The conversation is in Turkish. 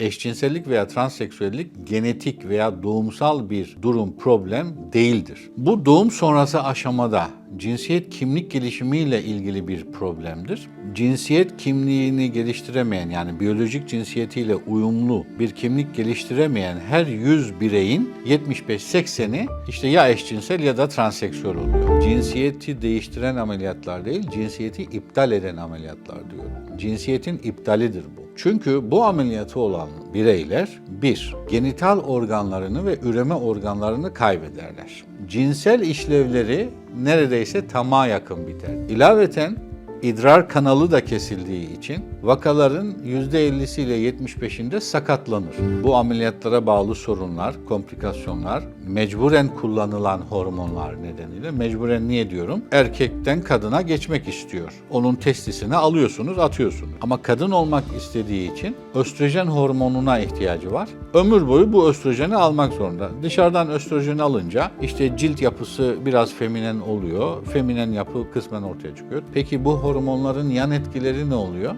Eşcinsellik veya transseksüellik genetik veya doğumsal bir durum, problem değildir. Bu doğum sonrası aşamada cinsiyet kimlik gelişimiyle ilgili bir problemdir. Cinsiyet kimliğini geliştiremeyen yani biyolojik cinsiyetiyle uyumlu bir kimlik geliştiremeyen her 100 bireyin 75-80'i işte ya eşcinsel ya da transseksüel oluyor. Cinsiyeti değiştiren ameliyatlar değil, cinsiyeti iptal eden ameliyatlar diyorum. Cinsiyetin iptalidir bu. Çünkü bu ameliyatı olan bireyler bir, genital organlarını ve üreme organlarını kaybederler. Cinsel işlevleri neredeyse tamamen yakın biter. İlaveten idrar kanalı da kesildiği için vakaların %50'siyle 75'inde sakatlanır. Bu ameliyatlara bağlı sorunlar, komplikasyonlar, mecburen kullanılan hormonlar nedeniyle, mecburen niye diyorum? Erkekten kadına geçmek istiyor. Onun testisini alıyorsunuz, atıyorsunuz. Ama kadın olmak istediği için östrojen hormonuna ihtiyacı var. Ömür boyu bu östrojeni almak zorunda. Dışarıdan östrojeni alınca işte cilt yapısı biraz feminen oluyor. Feminen yapı kısmen ortaya çıkıyor. Peki bu hormonların yan etkileri ne oluyor?